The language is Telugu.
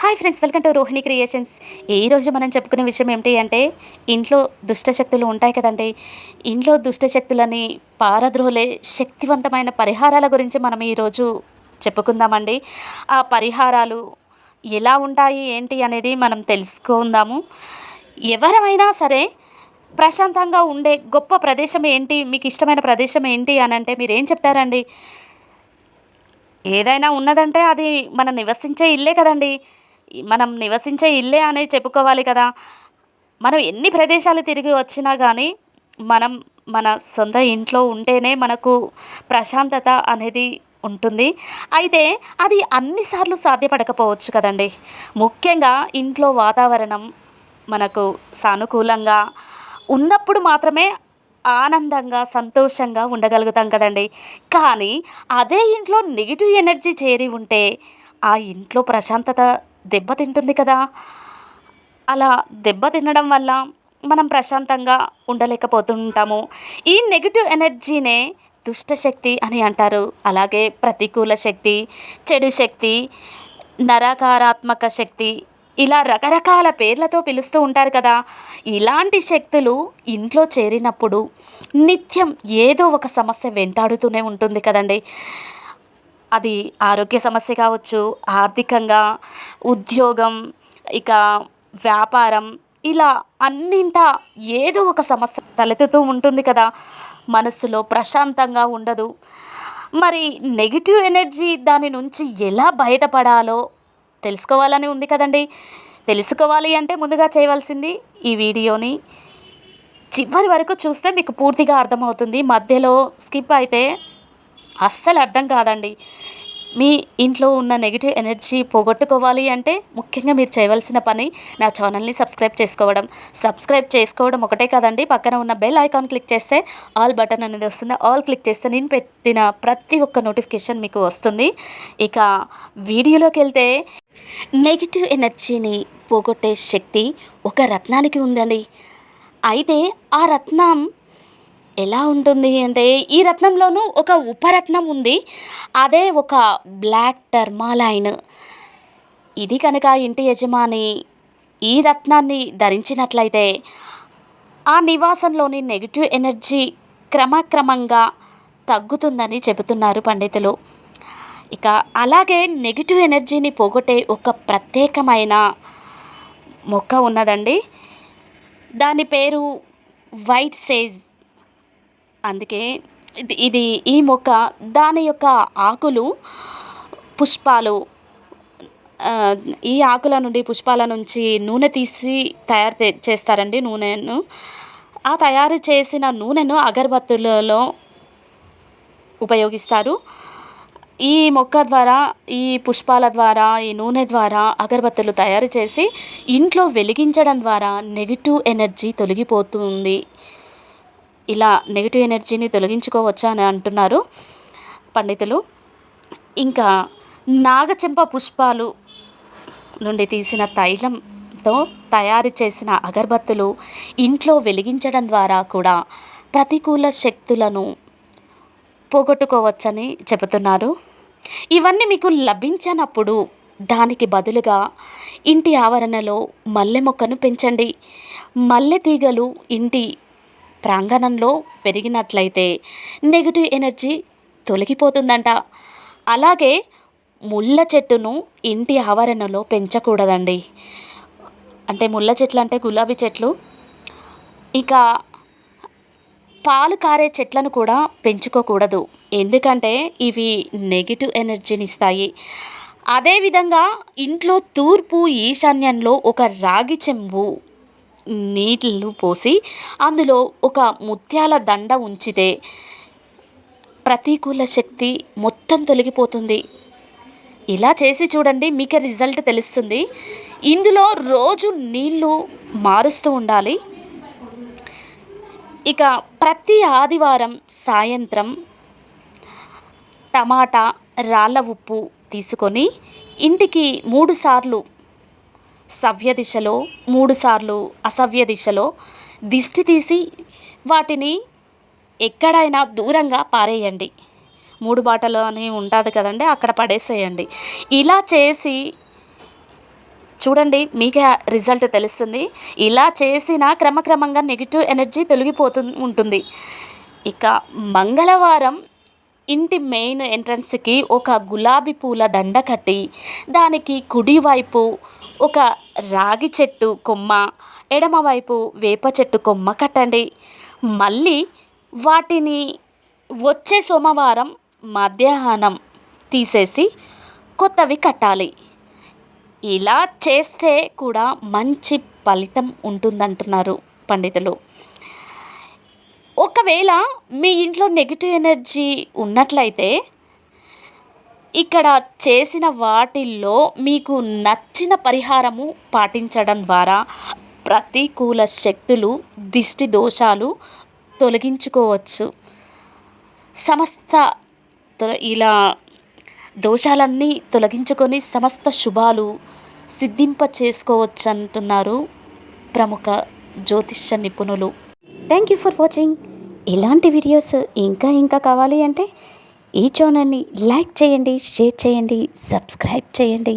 Hi friends welcome to Rohini creations. ఈరోజు మనం చెప్పుకునే విషయం ఏమిటి అంటే ఇంట్లో దుష్టశక్తులు ఉంటాయి కదండి. ఇంట్లో దుష్టశక్తులని పారద్రోలే శక్తివంతమైన పరిహారాల గురించి మనం ఈరోజు చెప్పుకుందామండి. ఆ పరిహారాలు ఎలా ఉంటాయి ఏంటి అనేది మనం తెలుసుకుందాము. ఎవరైనా సరే ప్రశాంతంగా ఉండే గొప్ప ప్రదేశం ఏంటి మీకు ఇష్టమైన ప్రదేశం ఏంటి అని అంటే మీరు ఏం చెప్తారండి? ఏదైనా ఉన్నదంటే అది మనం నివసించే ఇల్లే కదండి. మనం నివసించే ఇల్లే అని చెప్పుకోవాలి కదా. మనం ఎన్ని ప్రదేశాలు తిరిగి వచ్చినా కానీ మనం మన సొంత ఇంట్లో ఉంటేనే మనకు ప్రశాంతత అనేది ఉంటుంది. అయితే అది అన్నిసార్లు సాధ్యపడకపోవచ్చు కదండి. ముఖ్యంగా ఇంట్లో వాతావరణం మనకు సానుకూలంగా ఉన్నప్పుడు మాత్రమే ఆనందంగా సంతోషంగా ఉండగలుగుతాం కదండి. కానీ అదే ఇంట్లో నెగిటివ్ ఎనర్జీ చేరి ఉంటే ఆ ఇంట్లో ప్రశాంతత దెబ్బతింటుంది కదా. అలా దెబ్బ తినడం వల్ల మనం ప్రశాంతంగా ఉండలేకపోతుంటాము. ఈ నెగిటివ్ ఎనర్జీనే దుష్టశక్తి అని అంటారు. అలాగే ప్రతికూల శక్తి చెడు శక్తి నరకారాత్మక శక్తి ఇలా రకరకాల పేర్లతో పిలుస్తూ ఉంటారు కదా. ఇలాంటి శక్తులు ఇంట్లో చేరినప్పుడు నిత్యం ఏదో ఒక సమస్య వెంటాడుతూనే ఉంటుంది కదండి. అది ఆరోగ్య సమస్య కావచ్చు ఆర్థికంగా ఉద్యోగం ఇక వ్యాపారం ఇలా అన్నింటా ఏదో ఒక సమస్య తలెత్తుతూ ఉంటుంది కదా. మనస్సులో ప్రశాంతంగా ఉండదు. మరి నెగిటివ్ ఎనర్జీ దాని నుంచి ఎలా బయటపడాలో తెలుసుకోవాలని ఉంది కదండి. తెలుసుకోవాలి అంటే ముందుగా చేయవలసింది ఈ వీడియోని చివరి వరకు చూస్తే మీకు పూర్తిగా అర్థమవుతుంది. మధ్యలో స్కిప్ అయితే అస్సలు అర్థం కాదండి. మీ ఇంట్లో ఉన్న నెగిటివ్ ఎనర్జీ పోగొట్టుకోవాలి అంటే ముఖ్యంగా మీరు చేయవలసిన పని నా ఛానల్ని సబ్స్క్రైబ్ చేసుకోవడం. సబ్స్క్రైబ్ చేసుకోవడం ఒకటే కదండి. పక్కన ఉన్న బెల్ ఐకాన్ క్లిక్ చేస్తే ఆల్ బటన్ అనేది వస్తుంది. ఆల్ క్లిక్ చేస్తే నేను పెట్టిన ప్రతి ఒక్క నోటిఫికేషన్ మీకు వస్తుంది. ఇక వీడియోలోకి వెళ్తే నెగిటివ్ ఎనర్జీని పోగొట్టే శక్తి ఒక రత్నానికి ఉందండి. అయితే ఆ రత్నం ఎలా ఉంటుంది అంటే ఈ రత్నంలోనూ ఒక ఉపరత్నం ఉంది. అదే ఒక బ్లాక్ టర్మాలైన్. ఇది కనుక ఇంటి యజమాని ఈ రత్నాన్ని ధరించినట్లయితే ఆ నివాసంలోని నెగిటివ్ ఎనర్జీ క్రమక్రమంగా తగ్గుతుందని చెబుతున్నారు పండితులు. ఇక అలాగే నెగిటివ్ ఎనర్జీని పోగొట్టే ఒక ప్రత్యేకమైన మొక్క ఉన్నదండి. దాని పేరు వైట్ సేజ్. అందుకే ఇది ఇది ఈ మొక్క దాని యొక్క ఆకులు పుష్పాలు ఈ ఆకుల నుండి పుష్పాల నుంచి నూనె తీసి తయారు చేస్తారండి నూనెను. ఆ తయారు చేసిన నూనెను అగరబత్తులలో ఉపయోగిస్తారు. ఈ మొక్క ద్వారా ఈ పుష్పాల ద్వారా ఈ నూనె ద్వారా అగరబత్తులు తయారు చేసి ఇంట్లో వెలిగించడం ద్వారా నెగిటివ్ ఎనర్జీ తొలగిపోతుంది. ఇలా నెగిటివ్ ఎనర్జీని తొలగించుకోవచ్చా అని అంటున్నారు పండితులు. ఇంకా నాగచెంప పుష్పాలు నుండి తీసిన తైలంతో తయారు చేసిన అగరబత్తులు ఇంట్లో వెలిగించడం ద్వారా కూడా ప్రతికూల శక్తులను పోగొట్టుకోవచ్చని చెబుతున్నారు. ఇవన్నీ మీకు లభించనప్పుడు దానికి బదులుగా ఇంటి ఆవరణలో మల్లె మొక్కను పెంచండి. మల్లె తీగలు ఇంటి ప్రాంగణంలో పెరిగినట్లయితే నెగిటివ్ ఎనర్జీ తొలగిపోతుందంట. అలాగే ముళ్ళ చెట్టును ఇంటి ఆవరణలో పెంచకూడదండి. అంటే ముళ్ళ చెట్లు అంటే గులాబీ చెట్లు. ఇక పాలు కారే చెట్లను కూడా పెంచుకోకూడదు. ఎందుకంటే ఇవి నెగిటివ్ ఎనర్జీని ఇస్తాయి అదేవిధంగా ఇంట్లో తూర్పు ఈశాన్యంలో ఒక రాగి చెంబు నీళ్ళు పోసి అందులో ఒక ముత్యాల దండ ఉంచితే ప్రతికూల శక్తి మొత్తం తొలగిపోతుంది. ఇలా చేసి చూడండి మీకు రిజల్ట్ తెలుస్తుంది. ఇందులో రోజు నీళ్ళు మారుస్తూ ఉండాలి. ఇక ప్రతి ఆదివారం సాయంత్రం టమాటా రాళ్ళ ఉప్పు తీసుకొని ఇంటికి మూడు సార్లు సవ్య దిశలో మూడుసార్లు అసవ్య దిశలో దిష్టి తీసి వాటిని ఎక్కడైనా దూరంగా పారేయండి. మూడు బాటలు అని ఉంటుంది కదండి అక్కడ పడేసేయండి. ఇలా చేసి చూడండి మీకే ఆ రిజల్ట్ తెలుస్తుంది. ఇలా చేసిన క్రమక్రమంగా నెగిటివ్ ఎనర్జీ తొలగిపోతు ఉంటుంది. ఇక మంగళవారం ఇంటి మెయిన్ ఎంట్రన్స్కి ఒక గులాబీ పూల దండ కట్టి దానికి కుడివైపు ఒక రాగి చెట్టు కొమ్మ ఎడమవైపు వేప చెట్టు కొమ్మ కట్టండి. మళ్ళీ వాటిని వచ్చే సోమవారం మధ్యాహ్నం తీసేసి కొత్తవి కట్టాలి. ఇలా చేస్తే కూడా మంచి ఫలితం ఉంటుందంటున్నారు పండితులు. ఒకవేళ మీ ఇంట్లో నెగిటివ్ ఎనర్జీ ఉన్నట్లయితే ఇక్కడ చేసిన వాటిల్లో మీకు నచ్చిన పరిహారము పాటించడం ద్వారా ప్రతికూల శక్తులు దిష్టి దోషాలు తొలగించుకోవచ్చు. సమస్త ఇలా దోషాలన్నీ తొలగించుకొని సమస్త శుభాలు సిద్ధింప చేసుకోవచ్చు అంటున్నారు ప్రముఖ జ్యోతిష్య నిపుణులు. థ్యాంక్ యూ ఫర్ వాచింగ్ ఇలాంటి వీడియోస్ ఇంకా ఇంకా కావాలి అంటే ఈ ఛానల్ని లైక్ చేయండి షేర్ చేయండి సబ్స్క్రైబ్ చేయండి.